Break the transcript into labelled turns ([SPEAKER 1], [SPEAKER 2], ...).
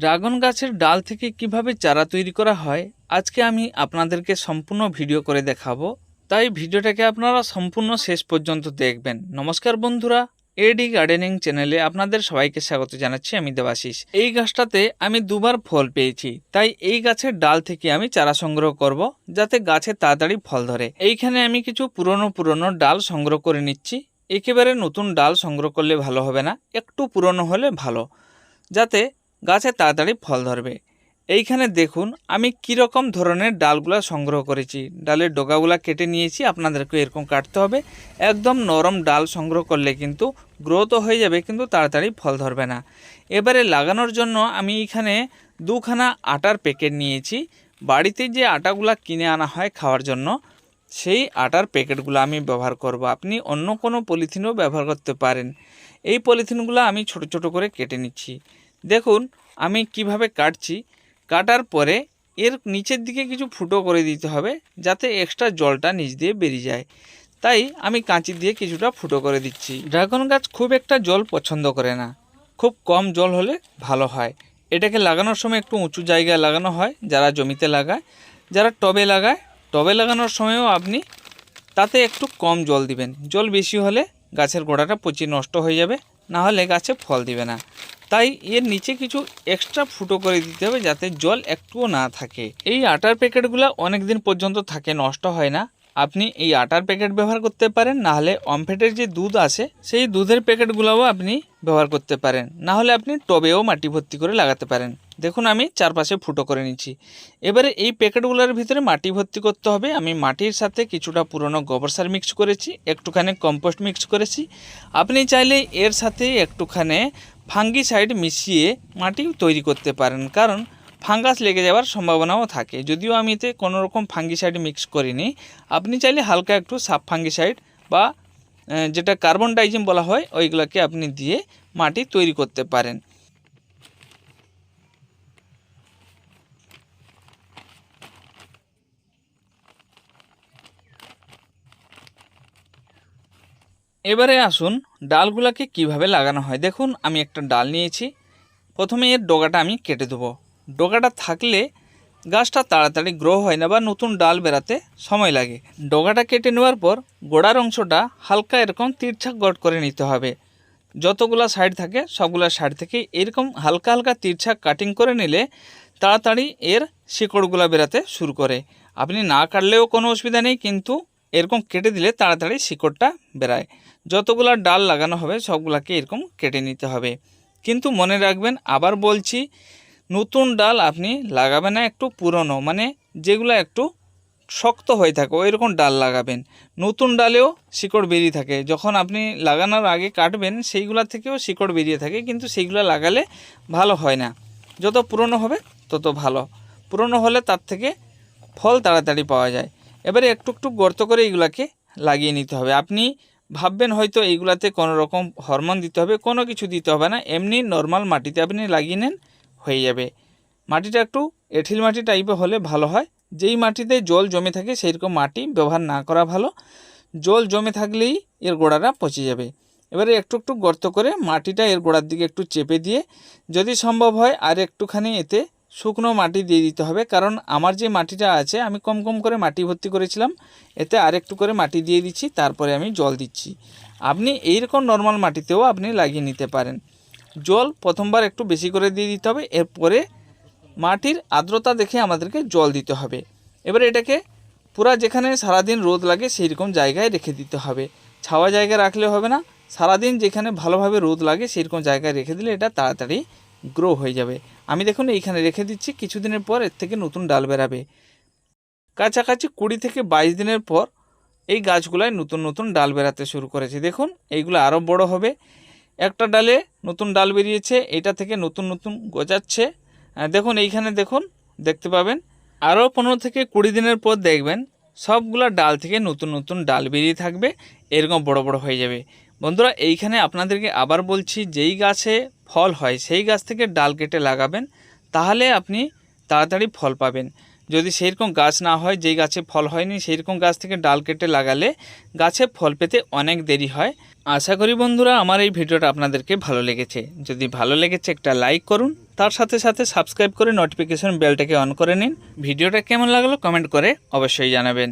[SPEAKER 1] Dragon গাছের ডাল থেকে কীভাবে চারা তৈরি করা হয়, আজকে আমি আপনাদেরকে সম্পূর্ণ ভিডিও করে দেখাবো। তাই ভিডিওটাকে আপনারা সম্পূর্ণ শেষ পর্যন্ত দেখবেন। নমস্কার বন্ধুরা এডি গার্ডেনিং চ্যানেলে আপনাদের সবাইকে স্বাগত জানাচ্ছি আমি দেবাশিস। এই গাছটাতে আমি দুবার ফল পেয়েছি, তাই এই গাছের ডাল থেকে আমি চারা সংগ্রহ করব, যাতে গাছে তাড়াতাড়ি ফল ধরে। এইখানে আমি কিছু পুরনো পুরনো ডাল সংগ্রহ করে নিচ্ছি। একেবারে নতুন ডাল সংগ্রহ করলে ভালো হবে না, একটু পুরনো হলে ভালো, যাতে গাছে তাড়াতাড়ি ফল ধরবে। এইখানে দেখুন, আমি কীরকম ধরনের ডালগুলা সংগ্রহ করেছি। ডালের ডগাগুলা কেটে নিয়েছি আপনাদেরকে এরকম কাটতে হবে। একদম নরম ডাল সংগ্রহ করলে কিন্তু গ্রোথও হয়ে যাবে, কিন্তু তাড়াতাড়ি ফল ধরবে না। এবারে লাগানোর জন্য আমি এখানে দুখানা আটার প্যাকেট নিয়েছি। বাড়িতে যে আটাগুলা কিনে আনা হয় খাওয়ার জন্য, সেই আটার প্যাকেটগুলো আমি ব্যবহার করব। আপনি অন্য কোনো পলিথিনও ব্যবহার করতে পারেন। এই পলিথিনগুলো আমি ছোট ছোট করে কেটে নিচ্ছি। দেখুন, আমি কীভাবে কাটছি। কাটার পরে এর নিচের দিকে কিছু ফুটো করে দিতে হবে, যাতে এক্সট্রা জলটা নিচ দিয়ে বেরিয়ে যায়। তাই আমি কাঁচি দিয়ে কিছুটা ফুটো করে দিচ্ছি। ড্রাগন গাছ খুব একটা জল পছন্দ করে না। খুব কম জল হলে ভালো হয়। এটাকে লাগানোর সময় একটু উঁচু জায়গায় লাগানো হয়, যারা জমিতে লাগায়। যারা টবে লাগায়, টবে লাগানোর সময়ও আপনি তাতে একটু কম জল দিবেন। জল বেশি হলে গাছের গোড়াটা পচি নষ্ট হয়ে যাবে, না হলে গাছে ফল দিবে না। তাই এর নিচে কিছু এক্সট্রা ফুটো করে দিতে হবে যাতে জল একটুও না থাকে। এই আটার প্যাকেটগুলো অনেক দিন পর্যন্ত থাকে, নষ্ট হয় না। আপনি এই আটার প্যাকেট ব্যবহার করতে পারেন, না হলে অমফেটের যে দুধ আছে, সেই দুধের প্যাকেটগুলোও আপনি ব্যবহার করতে পারেন। না হলে আপনি টবেও মাটি ভর্তি করে লাগাতে পারেন। দেখুন, আমি চারপাশে ফুটো করে নিচ্ছি। এবারে এই প্যাকেটগুলোর ভিতরে মাটি ভর্তি করতে হবে। আমি মাটির সাথে কিছুটা পুরনো গোবর সার মিক্স করেছি, একটুখানি কম্পোস্ট মিক্স করেছি। আপনি চাইলে এর সাথে একটুখানি ফাঙ্গিসাইড মিশিয়ে মাটি তৈরি করতে পারেন, কারণ ফাঙ্গাস লেগে যাওয়ার সম্ভাবনাও থাকে। যদিও আমি এতে কোনো রকম ফাঙ্গিসাইড মিক্স করিনি, আপনি চাইলে হালকা একটু সাব ফাঙ্গিসাইড বা যেটা কার্বন ডাইজিম বলা হয়, ওইগুলোকে আপনি দিয়ে মাটি তৈরি করতে পারেন। এবারে আসুন ডালগুলাকে কীভাবে লাগানো হয়। দেখুন, আমি একটা ডাল নিয়েছি। প্রথমে এর ডগাটা আমি কেটে দেবো। ডগাটা থাকলে গাছটা তাড়াতাড়ি গ্রো হয় না বা নতুন ডাল বেরাতে সময় লাগে। ডগাটা কেটে নেওয়ার পর গোড়ার অংশটা হালকা এরকম তিরছাক গট করে নিতে হবে। যতগুলা সাইড থাকে, সবগুলা সাইড থেকে এরকম হালকা হালকা তিরছাক কাটিং করে নিলে তাড়াতাড়ি এর শিকড়গুলা বেরাতে শুরু করে। আপনি না কাটলেও কোনো অসুবিধা নেই, কিন্তু এরকম কেটে দিলে তাড়াতাড়ি শিকড়টা বেরায়। যতগুলা ডাল লাগানো হবে, সবগুলাকে এরকম কেটে নিতে হবে। কিন্তু মনে রাখবেন, আবার বলছি, নতুন ডাল আপনি লাগাবেন না, একটু পুরনো। মানে যেগুলো একটু শক্ত হয়ে থাকে ওই রকম ডাল লাগাবেন। নতুন ডালেও শিকড় বেরিয়ে থাকে। যখন আপনি লাগানোর আগে কাটবেন, সেইগুলা থেকেও শিকড় বেরিয়ে থাকে, কিন্তু সেইগুলো লাগালে ভালো হয় না। যত পুরনো হবে, তত ভালো। পুরনো হলে তার থেকে ফল তাড়াতাড়ি পাওয়া যায়। এবারে একটু একটু গর্ত করে এইগুলাকে লাগিয়ে নিতে হবে। আপনি ভাববেন হয়তো এইগুলাতে কোনো রকম হরমোন দিতে হবে, কোনো কিছু দিতে হবে না। এমনি নর্মাল মাটিতে আপনি লাগিয়ে নেন, হয়ে যাবে। মাটিটা একটু এঁঠিল মাটি টাইপের হলে ভালো হয়। যেই মাটিতে জল জমে থাকে সেই রকম মাটি ব্যবহার না করা ভালো। জল জমে থাকলেই এর গোড়াটা পচে যাবে। এবারে একটু একটু গর্ত করে মাটিটা এর গোড়ার দিকে একটু চেপে দিয়ে যদি সম্ভব হয় আর একটুখানি এতে শুকনো মাটি দিয়ে দিতে হবে। কারণ আমার যে মাটিটা আছে, আমি কম কম করে মাটি ভর্তি করেছিলাম। এতে আরেকটু করে মাটি দিয়ে দিচ্ছি, তারপরে আমি জল দিচ্ছি। আপনি এইরকম নর্মাল মাটিতেও আপনি লাগিয়ে নিতে পারেন। জল প্রথমবার একটু বেশি করে দিয়ে দিতে হবে। এরপরে মাটির আর্দ্রতা দেখে আমাদেরকে জল দিতে হবে। এবারে এটাকে পুরা যেখানে সারাদিন রোদ লাগে সেই রকম জায়গায় রেখে দিতে হবে। ছাওয়া জায়গায় রাখলে হবে না। সারাদিন যেখানে ভালোভাবে রোদ লাগে সেই রকম জায়গায় রেখে দিলে এটা তাড়াতাড়ি গ্রো হয়ে যাবে। আমি দেখুন, এইখানে রেখে দিচ্ছি, কিছুদিনের পর এর থেকে নতুন ডাল বেরাবে। কাছাকাছি কুড়ি থেকে বাইশ দিনের পর এই গাছগুলায় নতুন নতুন ডাল বেরাতে শুরু করেছে। দেখুন, এইগুলো আরও বড় হবে। একটা ডালে নতুন ডাল বেরিয়েছে এটা থেকে নতুন নতুন গজাচ্ছে। দেখুন, এইখানে দেখুন, দেখতে পাবেন আরও পনেরো থেকে কুড়ি দিনের পর দেখবেন, সবগুলা ডাল থেকে নতুন নতুন ডাল বেরিয়ে থাকবে, এরকম বড় বড় হয়ে যাবে। বন্ধুরা, এইখানে আপনাদেরকে আবার বলছি, যেই গাছে ফল হয়, সেই গাছ থেকে ডাল কেটে লাগাবেন, তাহলে আপনি তাড়াতাড়ি ফল পাবেন। যদি সেইরকম গাছ না হয়, যেই গাছে ফল হয়নি, সেইরকম গাছ থেকে ডাল কেটে লাগালে গাছে ফল পেতে অনেক দেরি হয়। আশা করি বন্ধুরা, আমার এই ভিডিওটা আপনাদেরকে ভালো লেগেছে। যদি ভালো লেগেছে, একটা লাইক করুন, তার সাথে সাথে সাবস্ক্রাইব করে নোটিফিকেশন বেলটাকে অন করে নিন। ভিডিওটা কেমন লাগল কমেন্ট করে অবশ্যই জানাবেন।